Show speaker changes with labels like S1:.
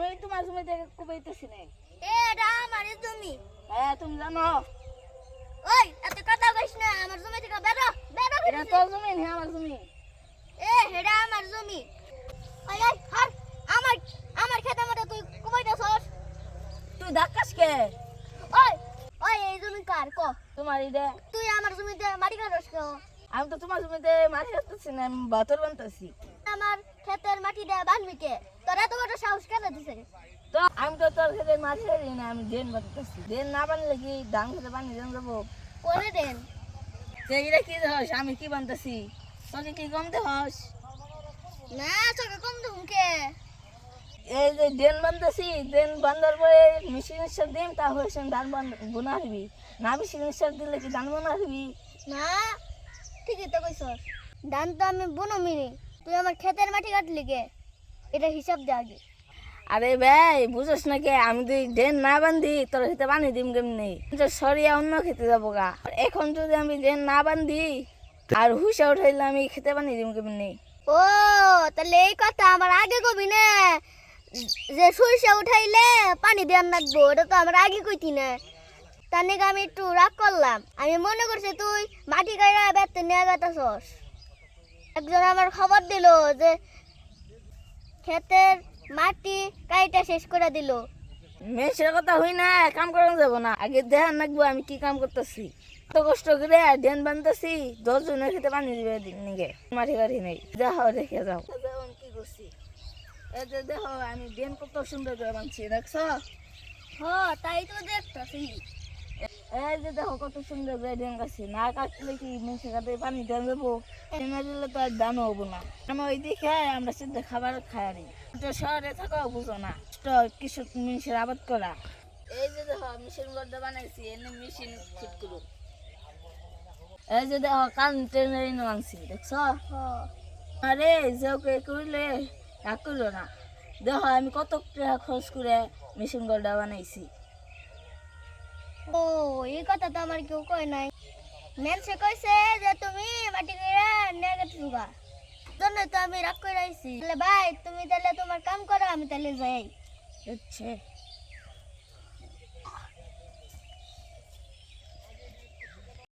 S1: লেগে কুবাইতেছি না।
S2: এটা আমার জমি।
S1: হ্যাঁ তুমি জানো?
S2: ওই এত কথা কইস না আমার জমি থেকে বেরো বেরো
S1: এটা তোর জমি আমার জমি।
S2: এ আমার জমি। ওই ওই হার আমার আমার খেতে তুই কুবাইতেছস।
S1: তুই ধাক্কাস কে?
S2: ওই ওই এই জমি কার ক?
S1: তোমার এটা
S2: তুই আমার জমিতে মাটি কাটস
S1: আমি তো তোমার জমিতে মাটি কাটতেছি না আমি বাতর বানতেছি।
S2: আমার ক্ষেতের মাটি দেয়া বানবি কে? তোর এত বড় সাহস কেন দিছে?
S1: তো আমি তো তোর খেতে মাটি কাটি না আমি ড্রেন বানতেছি ড্রেন না বানলে কি ধান খেতে পানি দেন যাব
S2: করে দেন?
S1: সেইটা কি দেহস আমি কি বানতেছি? তোকে কি কম দেহস
S2: না তোকে কম দুম কে?
S1: এই যে ড্রেন বানতেছি ড্রেন বান্ধার পরে মেশিনের সার দিম তা হয়েছে ধান বোনা হবি না মেশিনের সার দিলে কি ধান বোনা হবি
S2: না ঠিকই তো কইছস। ধান তো আমি বুনমিনি তুই আমার ক্ষেতের মাটি কাটলি কে? এটা হিসাব দে আগে
S1: আরে ভাই বুঝোস না কে আমি তুই ড্রেন না বান্ধি তোর খেতে পানি দিম কেমনি? সরিয়া অন্য খেতে যাব গা। এখন যদি আমি ড্রেন না বান্ধি আর হুসা উঠাইলে আমি খেতে পানি দিম কেমনি?
S2: ও তাহলে এই কথা আমার আগে কবি না? যে সরিষা উঠাইলে পানি দেওয়ার লাগবো এটা তো আমার আগে কইতি না। তার নাকি আমি একটু রাগ করলাম? আমি মনে করছি তুই মাটি গাইরা বেতে নিয়ে গেতেছস। একজন আমার খবর দিল যে ক্ষেতের মাটি কাইটা শেষ করে দিল।
S1: মেয়েছের কথা হই না কাম করানো যাব না। আগে দেখান রাখব আমি কি কাম করতেছি। এত কষ্ট করে ড্রেন বানতেছি দশ জনের খেতে পানি দিবে নিগে মাটি বাড়ি নেই। দেখো দেখে যাও। কি করছি? দেখো আমি ড্রেন কত সুন্দর করে বানছি দেখছ?
S2: হ তাই তো দেখতেছি।
S1: এই যে দেখো কত সুন্দর করে না কাটলে কি মেয়েছে কাটে পানি দেন যাব ড্রেনে দিলে তো আর হব না। ওই দিকে আমরা সিদ্ধ খাবার খাই আনি। শহরে থাকাও বুঝো না। মানুষের আবাদ করা। এই যে দেখো গড়টা বানাইছি। এনে মেশিন ফিট করুন এই যে দেখো কান ট্রেনের এনে আনছি, দেখছ? আরে যে ওকে করলে রাগ করল না। দেখো, আমি কত টাকা খরচ করে মেশিন গড়টা বানাইছি।
S2: ও এই কথা তো আমার কেউ কয় নাই। মেনসে কইছে যে তুমি মাটি কইরা নেগেটিভ গা জন্য তো আমি রাগ করে তাহলে ভাই, তুমি তাহলে তোমার কাম করো, আমি তাহলে যাই।
S1: আচ্ছা।